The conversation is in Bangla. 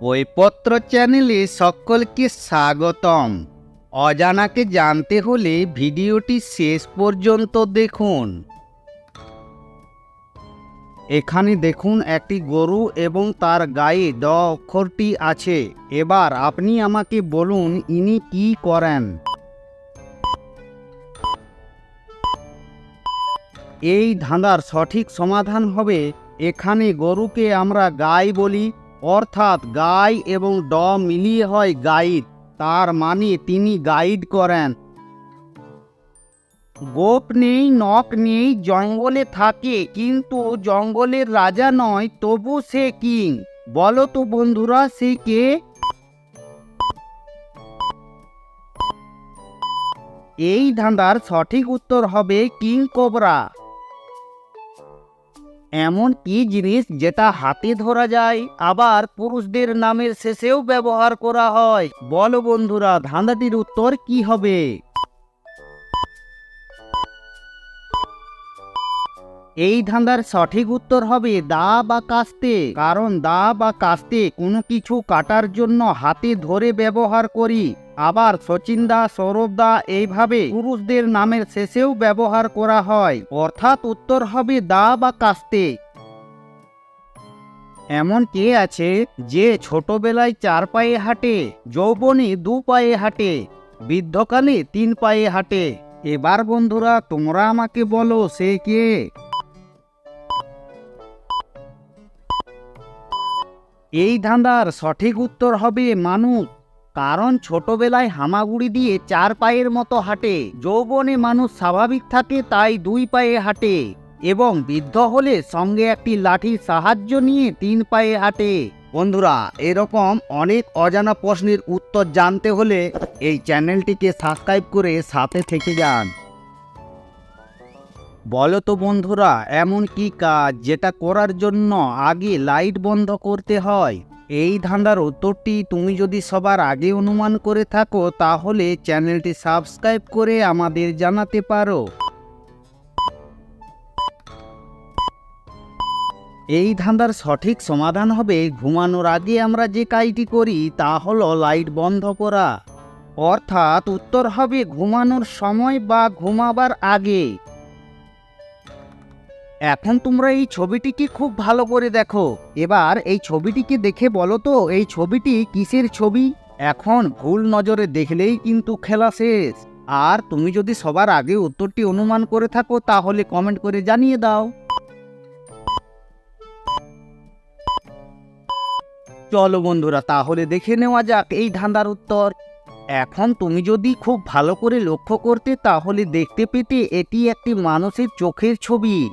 বইপত্র চ্যানেলে সকলকে স্বাগতম। অজানাকে জানতে হলে ভিডিওটি শেষ পর্যন্ত দেখুন। এখানে দেখুন, একটি গরু এবং তার গায়ে ড অক্ষরটি আছে। এবার আপনি আমাকে বলুন, ইনি কি করেন? এই ধাঁধার সঠিক সমাধান হবে, এখানে গরুকে আমরা গাই বলি অর্থাৎ গাই এবং ড মিলিয়ে হয় গাইড তার মানে তিনি গাইড করেন। গোপ নেই, নখ নেই, জঙ্গলে থাকে, কিন্তু জঙ্গলের রাজা নয়, তবু সে কিং। বলো তো বন্ধুরা, সে কে? এই ধাঁধার সঠিক উত্তর হবে কিং কোবরা। এমন কি জিনিস যেটা হাতে ধরা যায়, আবার পুরুষদের নামের শেষেও ব্যবহার করা হয়। বলো বন্ধুরা, ধাঁধাটির উত্তর কি হবে? এই ধাঁধার সঠিক উত্তর হবে দা বা কাস্তে, কারণ দা বা কাস্তে কোনো কিছু কাটার জন্য হাতে ধরে ব্যবহার করি। আবার সচিন দা সৌরভ দা এইভাবে পুরুষদের নামের শেষেও ব্যবহার করা হয়। অর্থাৎ উত্তর হবে দা বা কাস্তে। এমন কে আছে যে ছোটবেলায় চার পায়ে হাঁটে, যৌবনে দু পায়ে হাঁটে, বৃদ্ধকালে তিন পায়ে হাঁটে? এবার বন্ধুরা, তোমরা আমাকে বলো, সে কে? এই ধাঁধার সঠিক উত্তর হবে মানুষ। কারণ ছোটবেলায় হামাগুড়ি দিয়ে চার পায়ের মতো হাঁটে। যৌবনে মানুষ স্বাভাবিক থাকে, তাই দুই পায়ে হাঁটে এবং বৃদ্ধ হলে সঙ্গে একটি লাঠির সাহায্য নিয়ে তিন পায়ে হাঁটে। বন্ধুরা, এরকম অনেক অজানা প্রশ্নের উত্তর জানতে হলে এই চ্যানেলটিকে সাবস্ক্রাইব করে সাথে থেকে যান। বলো তো বন্ধুরা, এমন কি কাজ যেটা করার জন্য আগে লাইট বন্ধ করতে হয়? এই ধাঁধার উত্তরটি তুমি যদি সবার আগে অনুমান করে থাকো, তাহলে চ্যানেলটি সাবস্ক্রাইব করে আমাদের জানাতে পারো। এই ধাঁধার সঠিক সমাধান হবে, ঘুমানোর আগে আমরা যে কাজটি করি, তা হলো লাইট বন্ধ করা। অর্থাৎ উত্তর হবে ঘুমানোর সময় বা ঘুমাবার আগে। এখন তোমরা এই ছবিটিকে খুব ভালো করে দেখো। এবার এই ছবিটিকে দেখে বলো তো, এই ছবিটি কিসের ছবি? এখন ভুল নজরে দেখলেই কিন্তু খেলা শেষ। আর তুমি যদি সবার আগে উত্তরটি অনুমান করে থাকো, তাহলে কমেন্ট করে জানিয়ে দাও। চলো বন্ধুরা, তাহলে দেখে নেওয়া যাক এই ধাঁধার উত্তর। এখন তুমি যদি খুব ভালো করে লক্ষ্য করতে, তাহলে দেখতে পেতে এটি একটি মানুষের চোখের ছবি।